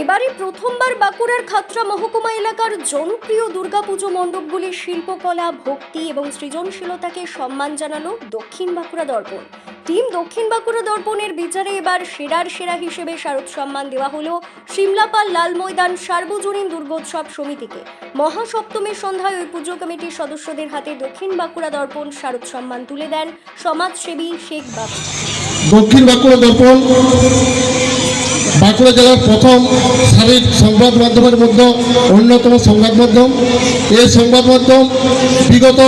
এবারে প্রথমবার বাঁকুড়ার খাতড়া মহকুমা এলাকার জনপ্রিয় দুর্গাপুজো মণ্ডপগুলির শিল্পকলা, ভক্তি এবং সৃজনশীলতাকে সম্মান জানালো দক্ষিণ বাঁকুড়া দর্পণ। টিম দক্ষিণ বাঁকুড়া দর্পণের বিচারে এবার সেরার সেরা হিসেবে শারদ সম্মান দেওয়া হলো সিমলাপাল লাল ময়দান সার্বজনীন দুর্গোৎসব সমিতিকে। মহাসপ্তমীর সন্ধ্যায় ওই পুজো কমিটির সদস্যদের হাতে দক্ষিণ বাঁকুড়া দর্পণ শারদ সম্মান তুলে দেন সমাজসেবী শেখ বাবু। দক্ষিণ বাঁকুড়া দর্পণ বাঁকুড়া জেলার প্রথম সারির সংবাদ মাধ্যমের মধ্যে অন্যতম সংবাদ মাধ্যম। এই সংবাদ মাধ্যম বিগত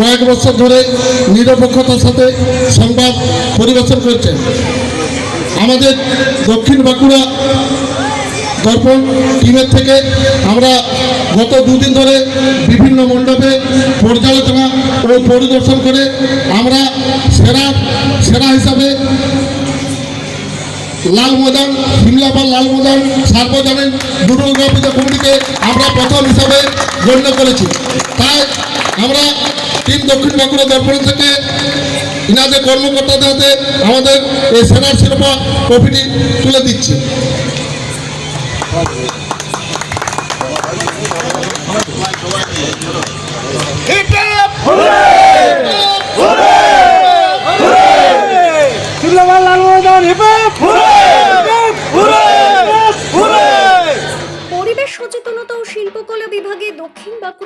কয়েক বছর ধরে নিরপেক্ষতার সাথে সংবাদ পরিবেশন করছে। আমাদের দক্ষিণ বাঁকুড়া দর্পণ টিমের থেকে আমরা গত দুদিন ধরে বিভিন্ন মণ্ডপে পর্যালোচনা ও পরিদর্শন করে আমরা সেরা সেরা হিসাবে লাল ময়দান সিমলাপাল লাল ময়দান সার্বজনীন দুর্গা পূজা কমিটিকে আমরা প্রথম হিসাবে গণ্য করেছি। তাই আমরা টিম দক্ষিণ বাঁকুড়া দর্পণ থেকে ইনাদের কর্মকর্তাদের হাতে আমাদের এই সেনার শিরোপা ট্রফিটি তুলে দিচ্ছি।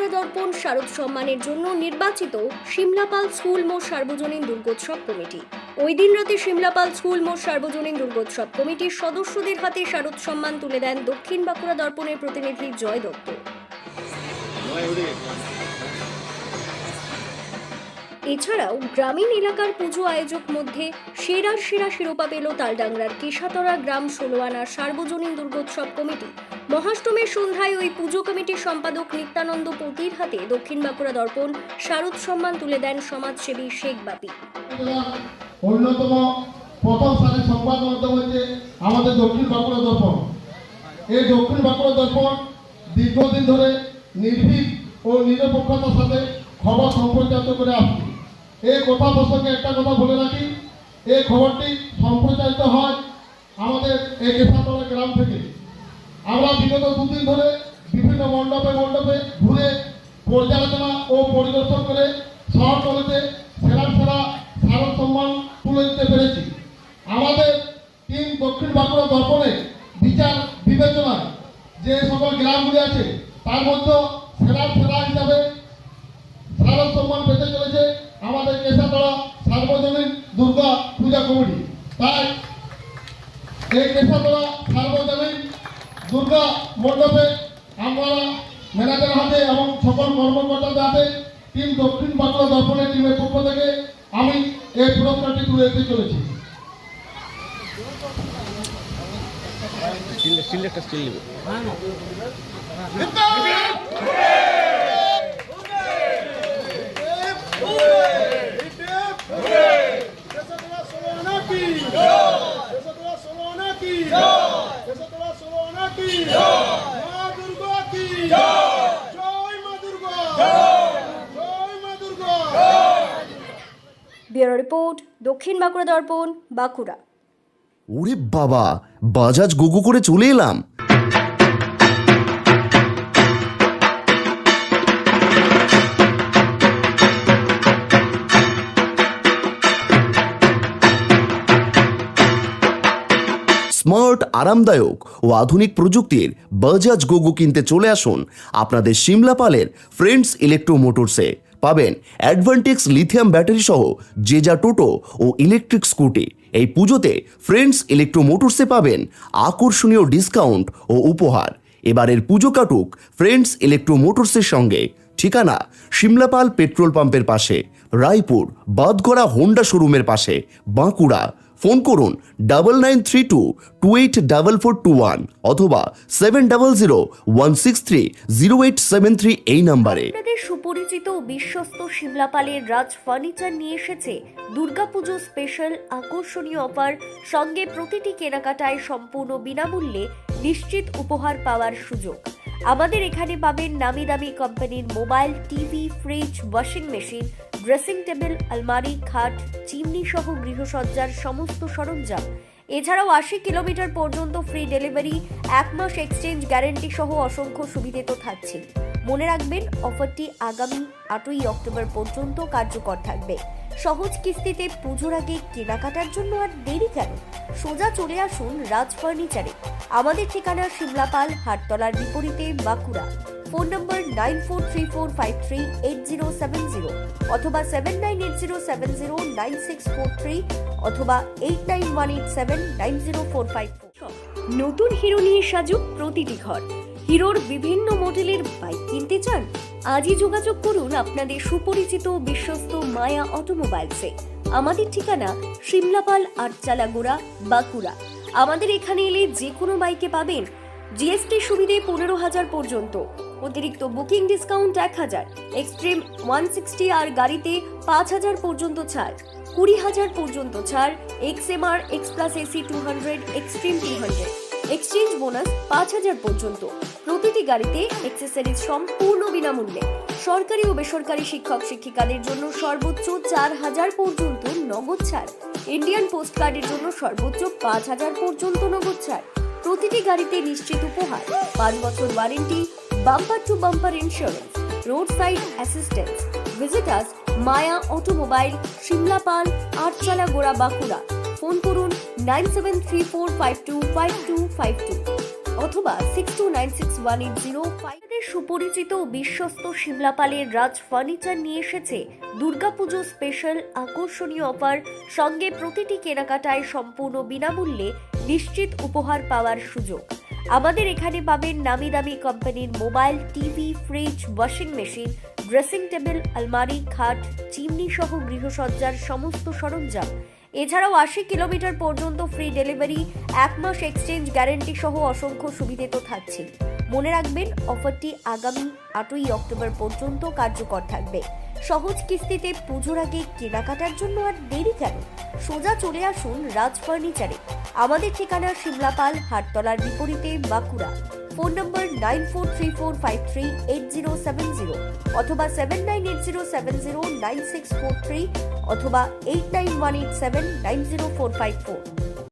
বাঁকুড়া দর্পণ, শারদ সম্মানের জন্য নির্বাচিত সিমলাপাল স্কুল মোড় সার্বজনীন দুর্গোৎসব কমিটি। ওই দিন রাতে সিমলাপাল স্কুল মোড় সার্বজনীন দুর্গোৎসব কমিটির সদস্যদের হাতে শারদ সম্মান তুলে দেন দক্ষিণ বাঁকুড়া দর্পণের প্রতিনিধি জয় দত্ত। এছাড়াও গ্রামীণ এলাকার পুজো আয়োজক মধ্যে সেরার সেরা শিরোপা পেল তালডাংরার কেশাতরা গ্রাম ষোলোয়ানা সার্বজনীন দুর্গোৎসব কমিটি। মহাষ্টমীর সন্ধ্যায় ওই পুজো কমিটির সম্পাদক নিত্যানন্দ পতির হাতে দক্ষিণ বাঁকুড়া দর্পণ, শারদ সম্মান তুলে দেন সমাজসেবী শেখ বাপি। অন্যতম প্রথম সারির সংবাদ মাধ্যম হচ্ছে আমাদের দক্ষিণ বাঁকুড়া দর্পণ। এই দক্ষিণ বাঁকুড়া দর্পণ দীর্ঘদিন ধরে নির্ভীক ও নিরপেক্ষতার সাথে খবর সম্প্রচারিত করে আসছে। এই কথা প্রসঙ্গে একটা কথা বলে রাখি, এই খবরটি সম্প্রচারিত হয় আমাদের এই কেশাতলা গ্রাম থেকে। আমরা বিগত দুদিন ধরে বিভিন্ন মণ্ডপে মণ্ডপে ঘুরে পর্যালোচনা ও পরিদর্শন করে শহরতলিতে সেরা সেরা স্মারক সম্মান তুলে দিতে পেরেছি। আমাদের টিম দক্ষিণ বাঁকুড়া দর্পণে বিচার বিবেচনায় যে সকল গ্রামগুলি আছে, তার মধ্যে সেরা সেরা হিসাবে স্মারক সম্মান পেতে চলেছে আমাদের কেশাতলা সার্বজনীন দুর্গা পূজা কমিটি। তাই এই কেশাতলা দুর্গা মণ্ডপে আমরা ম্যানেজার হাতে এবং সকল কর্মকর্তাদের হাতে টিম দক্ষিণ বাংলা দর্পণের টিমের পক্ষ থেকে আমি এই পুরস্কারটি তুলে দিতে চলেছি। নেবে ব্যুরো রিপোর্ট দক্ষিণ বাঁকুড়া দর্পণ বাঁকুড়া। ওরে বাবা বাজাজ গুগু করে চলে এলাম। স্মার্ট, আরামদায়ক ও আধুনিক প্রযুক্তির বাজাজ গোগো কিনতে চলে আসুন আপনাদের সিমলাপালের ফ্রেন্ডস ইলেকট্রো মোটরসে। পাবেন অ্যাডভান্টেক্স লিথিয়াম ব্যাটারি সহ জেজা টোটো ও ইলেকট্রিক স্কুটি। এই পুজোতে ফ্রেন্ডস ইলেকট্রো মোটরসে পাবেন আকর্ষণীয় ডিসকাউন্ট ও উপহার। এবারের পুজো কাটুক ফ্রেন্ডস ইলেকট্রো মোটরসের সঙ্গে। ঠিকানা সিমলাপাল পেট্রোল পাম্পের পাশে, রায়পুর বাদগড়া হোন্ডা শোরুমের পাশে, বাঁকুড়া। ফোন করুন double nine three two two eight double four two one অথবা seven double zero one six three zero eight seven three এই নাম্বারে। আপনাদের সুপরিচিত বিশ্বস্ত শিমলাপালের রাজ ফার্নিচার নিয়ে এসেছে দুর্গাপুজো স্পেশাল আকর্ষণীয় অফার সঙ্গে প্রতিটি কেনাকাটায় সম্পূর্ণ বিনামূল্যে নিশ্চিত উপহার পাওয়ার সুযোগ। আমাদের এখানে পাবেন নামি দামি কোম্পানির mobile TV fridge washing machine dressing table, আলমারি, খাট চিমনি সহ গৃহসজ্জার সমস্ত সরঞ্জাম। এছাড়াও আশি কিলোমিটার পর্যন্ত ফ্রি ডেলিভারি এক মাস এক্সচেঞ্জ গ্যারেন্টি সহ অসংখ্য সুবিধে তো থাকছে মনে রাখবেন, অফারটি আগামী আটই অক্টোবর পর্যন্ত কার্যকর থাকবে। সহজ কিস্তিতে পুজোর আগে কেনাকাটার জন্য আর দেরি কেন? সোজা চলে আসুন রাজ ফার্নিচারে আমাদের ঠিকানা সিমলাপাল হাটতলার বিপরীতে Bankura. Phone number nine four three four five three eight zero seven অথবা seven nine eight zero seven zero nine six four three অথবা eight nine one eight seven nine zero four five নতুন Hero নিয়ে সাজুক প্রতিটি ঘর। হিরোর বিভিন্ন মডেলের বাইক কিনতে চান? আজই যোগাযোগ করুন আপনাদের সুপরিচিত বিশ্বস্ত মায়া অটোমোবাইলসে। আমাদের ঠিকানা সিমলাপাল আটচালাগোড়া, বাঁকুড়া। আমাদের এখানে এলে যে কোনো বাইকে পাবেন। জিএসটি সুবিধে পনেরো হাজার পর্যন্ত। অতিরিক্ত বুকিং ডিসকাউন্ট এক হাজার, এক্সট্রিম ওয়ান সিক্সটি আর গাড়িতে পাঁচ হাজার পর্যন্ত ছাড়, কুড়ি হাজার পর্যন্ত ছাড়, X M R, X plus AC two hundred extreme two hundred exchange bonus পাঁচ হাজার পর্যন্ত। প্রতিটি গাড়িতে এক্সেসরিজ সম্পূর্ণ বিনামূল্যে। সরকারি ও বেসরকারি শিক্ষক শিক্ষিকাদের জন্য সর্বোচ্চ চার হাজার পর্যন্ত নগদ ছাড়। ইন্ডিয়ান পোস্ট কার্ডের জন্য সর্বোচ্চ পাঁচ হাজার পর্যন্ত নগদ ছাড়। প্রতিটি গাড়িতে নিশ্চিত উপহার, পাঁচ বছর warranty bumper to bumper insurance road side assistance visitors Maya automobile Simlapal আটচালা গোড়া বাঁকুড়া ফোন করুন nine seven three four five two five two five two অথবা six two nine six one eight zero ফাইভের সুপরিচিত বিশ্বস্ত শিমলাপালের রাজ ফার্নিচার নিয়ে এসেছে Durga Puja special আকর্ষণীয় offer সঙ্গে প্রতিটি কেনাকাটায় সম্পূর্ণ বিনামূল্যে নিশ্চিত উপহার পাওয়ার সুযোগ। আমাদের এখানে পাবেন নামি দামি কোম্পানির mobile, TV, fridge, washing machine, dressing table, আলমারি, খাট, চিমনি সহ গৃহসজ্জার সমস্ত সরঞ্জাম। এছাড়াও আশি কিলোমিটার পর্যন্ত ফ্রি ডেলিভারি এক মাস এক্সচেঞ্জ গ্যারেন্টি সহ অসংখ্য সুবিধে তো থাকছে মনে রাখবেন, অফারটি আগামী আটই অক্টোবর পর্যন্ত কার্যকর থাকবে। সহজ কিস্তিতে পুজোর আগে কেনাকাটার জন্য আর দেরি কেন? সোজা চলে আসুন রাজ ফার্নিচারে। আমাদের ঠিকানা সিমলাপাল হাটতলার বিপরীতে Bankura. Phone number nine four three four five three eight zero seven zero অথবা seven nine eight zero seven zero nine six four three অথবা eight nine one eight seven nine zero four five four.